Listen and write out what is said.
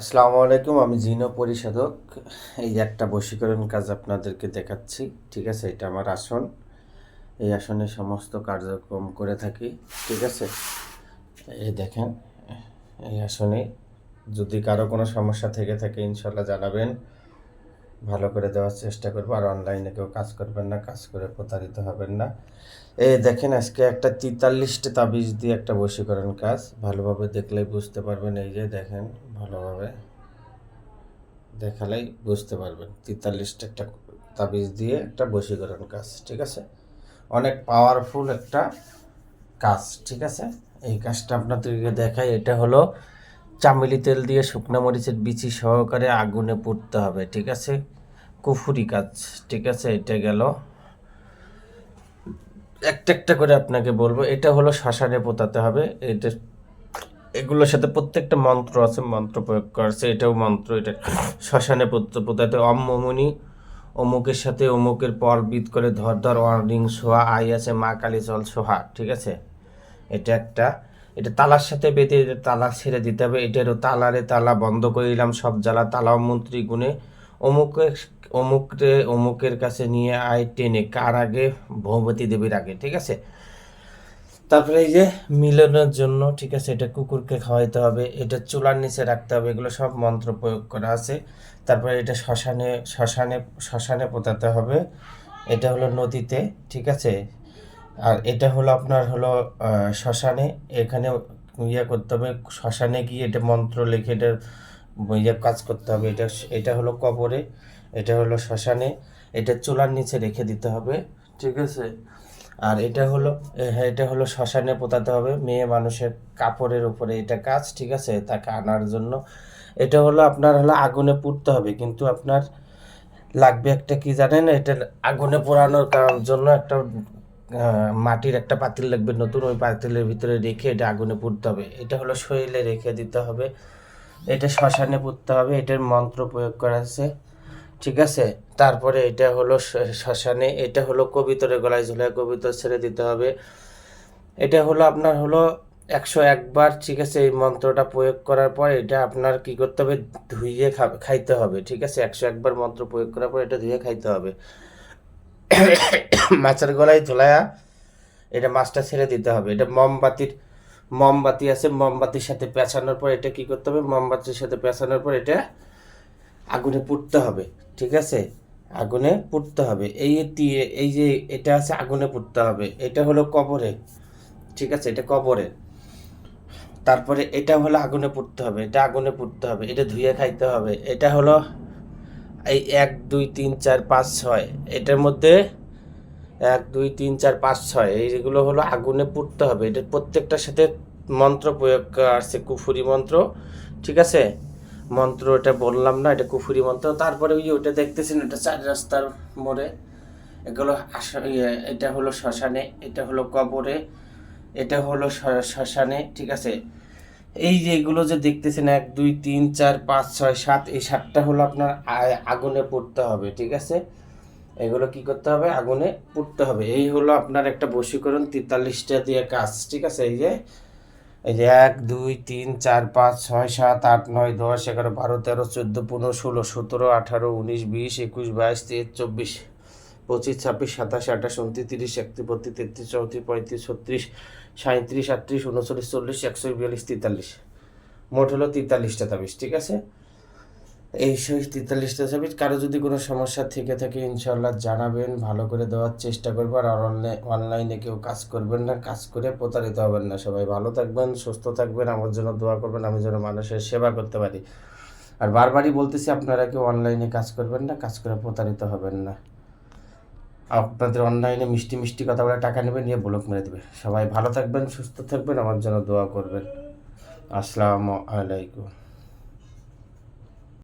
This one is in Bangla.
আসসালামু আলাইকুম, আমি জিনো পরিশোধক এই একটা বশীকরণ কাজ আপনাদেরকে দেখাচ্ছি, ঠিক আছে? এটা আমার আসন। এই আসনে সমস্ত কার্যক্রম করে থাকি, ঠিক আছে? এই দেখেন, এই আসনে যদি কারও কোনো সমস্যা থেকে থাকে ইনশাল্লাহ জানাবেন। ভালো করে দেওয়ার চেষ্টা করব। আর অনলাইনে কেউ কাজ করবেন না, কাজ করে প্রতারিত হবেন না। এই দেখেন আজকে একটা তেতাল্লিশটা তাবিজ দিয়ে একটা বশীকরণ কাজ। ভালোভাবে দেখলেই বুঝতে পারবেন, এই যে দেখেন ভালোভাবে দেখালেই বুঝতে পারবেন। তেতাল্লিশটা একটা তাবিজ দিয়ে একটা বশীকরণ কাজ, ঠিক আছে? অনেক পাওয়ারফুল একটা কাজ, ঠিক আছে? এই কাজটা আপনাদেরকে দেখাই। এটা হলো চামেলি তেল দিয়ে শুকনো মরিচের বিচি সহকারে আগুনে পুড়তে হবে, ঠিক আছে? কুফুরি কাজ, ঠিক আছে? এটা গেল। একটা একটা করে আপনাকে বলব, এটা হলো শ্মশানে পোতাতে হবে। এটা এগুলোর সাথে প্রত্যেকটা মন্ত্র আছে, মন্ত্র প্রয়োগ করছে এটাও মন্ত্র, এটা শ্মশানে পোতাতে। অম মমুনি অমুকের সাথে অমুকের পর বিদ করে ধর ধর ওয়ার্নিং সোহা আই আছে, মা কালী চল সোহা ঠিক আছে? এটা একটা। এটা তালার সাথে বেঁধে তালা ছেড়ে দিতে হবে। এটারও তালারে তালা বন্ধ করে দিলাম, সব জ্বালা তালাও মন্ত্রী গুণে। অমুকের, অমুকরে, অমুকের কাছে নিয়ে আয় টেনে, কার আগে? ভৌমতী দেবীর আগে, ঠিক আছে? তারপরে এই যে মিলনের জন্য, ঠিক আছে, এটা কুকুরকে খাওয়াইতে হবে, এটা চুলার নিচে রাখতে হবে, এগুলো সব মন্ত্র প্রয়োগ করা আছে। তারপরে এটা শ্মশানে শ্মশানে শ্মশানে পোতাতে হবে। এটা হলো নদীতে, ঠিক আছে? আর এটা হলো আপনার হলো শ্মশানে। এখানে ইয়ে করতে হবে, শ্মশানে গিয়ে এটা মন্ত্র লিখে এটা ইয়ে কাজ করতে হবে। এটা এটা হলো কবরে, এটা হলো শ্মশানে, এটা চুলার নিচে রেখে দিতে হবে, ঠিক আছে? আর এটা হলো হ্যাঁ এটা হলো শ্মশানে পোতাতে হবে। মেয়ে মানুষের কাপড়ের উপরে এটা কাজ, ঠিক আছে? তাকে আনার জন্য। এটা হলো আপনার হলো আগুনে পুড়তে হবে, কিন্তু আপনার লাগবে একটা কি জানেন? এটা আগুনে পোড়ানোর কারণ জন্য একটা মাটির একটা পাতিল লাগবে, নতুন ওই পাতিলের ভিতরে রেখে এটা আগুনে পুড়তে হবে। এটা হলো শরীরে রেখে দিতে হবে। এটা শ্মশানে পুড়তে হবে, এটার মন্ত্র প্রয়োগ করা আছে। ঠিক আছে? তারপরে এটা হলো শ্মশানে, এটা হলো কবিতরের গলায় ঝুলায় কবিতর ছেড়ে দিতে হবে। এটা হলো আপনার হলো একশো একবার, ঠিক আছে, এই মন্ত্রটা প্রয়োগ করার পর এটা আপনার কি করতে হবে? ধুইয়ে খাইতে হবে। ঠিক আছে? একশো একবার মন্ত্র প্রয়োগ করার পর এটা ধুয়ে খাইতে হবে। মাছের গলায় ঝোলায়া এটা মাছটা ছেড়ে দিতে হবে। এটা মোমবাতির, মোমবাতি আছে, মোমবাতির সাথে পেঁচানোর পর এটা কি করতে হবে? মোমবাতির সাথে পেঁচানোর পর এটা আগুনে পুড়তে হবে, ঠিক আছে? আগুনে পুড়তে হবে। এই তি- এই যে এটা আছে, আগুনে পুড়তে হবে। এটা হলো কবরে, ঠিক আছে? এটা কবরে। তারপরে এটা হলো আগুনে পুড়তে হবে। এটা আগুনে পুড়তে হবে। এটা ধুয়ে খাইতে হবে। এটা হলো এই এক দুই তিন চার পাঁচ ছয়। এটার মধ্যে এক দুই তিন চার পাঁচ ছয়। এইগুলো হলো আগুনে পুড়তে হবে। এটা প্রত্যেকটার সাথে মন্ত্র প্রয়োগ আসছে কুফুরি মন্ত্র। ঠিক আছে? মন্ত্র এটা বললাম না এটা কুফুরি মন্ত্র। তারপরে ওই ওটা দেখতেছেন এটা চার রাস্তার মোড়ে। এগুলো ইয়ে, এটা হলো শ্মশানে এটা হলো কবরে এটা হলো শ্মশানে ঠিক আছে? এই যে এগুলো যে দেখতেছেন, এক, দুই, তিন, চার, পাঁচ, ছয়, সাত, এই সাতটা হলো আপনার আগুনে পুড়তে হবে, ঠিক আছে? এগুলো কি করতে হবে? আগুনে পুড়তে হবে। এই হলো আপনার একটা বশীকরণ তেতাল্লিশটা দিয়ে কাজ, ঠিক আছে? এই যে এই যে এক, দুই, তিন, চার, পাঁচ, ছয়, সাত, আট, নয়, দশ, এগারো, বারো, তেরো, চোদ্দ, পনেরো, ষোলো, সতেরো, আঠারো, উনিশ, বিশ, একুশ, বাইশ, তেইশ, চব্বিশ। পঁচিশ, ছাব্বিশ, সাতাশ, আঠাশ, উনত্রিশ তিরিশ একত্রিশ, বত্রিশ, তেত্রিশ, চৌত্রিশ, পঁয়ত্রিশ, ছত্রিশ সাঁত্রিশ আটত্রিশ, উনচল্লিশ, চল্লিশ, একশো বিয়াল্লিশ, তেতাল্লিশ। মোট হলো তেতাল্লিশটা তাবিজ ঠিক আছে? এই সেই তেতাল্লিশটা তাবিজ কারও যদি কোনো সমস্যা থেকে থাকে ইনশাল্লাহ জানাবেন, ভালো করে দেওয়ার চেষ্টা করব আর অনলাইন, অনলাইনে কেউ কাজ করবেন না, কাজ করে প্রতারিত হবেন না সবাই। ভালো থাকবেন, সুস্থ থাকবেন, আমার জন্য দোয়া করবেন, আমি যেন মানুষের সেবা করতে পারি। আর বারবারই বলতেছি, আপনারা কেউ অনলাইনে কাজ করবেন না, কাজ করে প্রতারিত হবেন না। আপনাদের অনলাইনে মিষ্টি মিষ্টি কথা বলে টাকা নেবে, নিয়ে ব্লক মেরে দেবে। সবাই ভালো থাকবেন, সুস্থ থাকবেন, আমার জন্য দোয়া করবেন। আসসালামু আলাইকুম।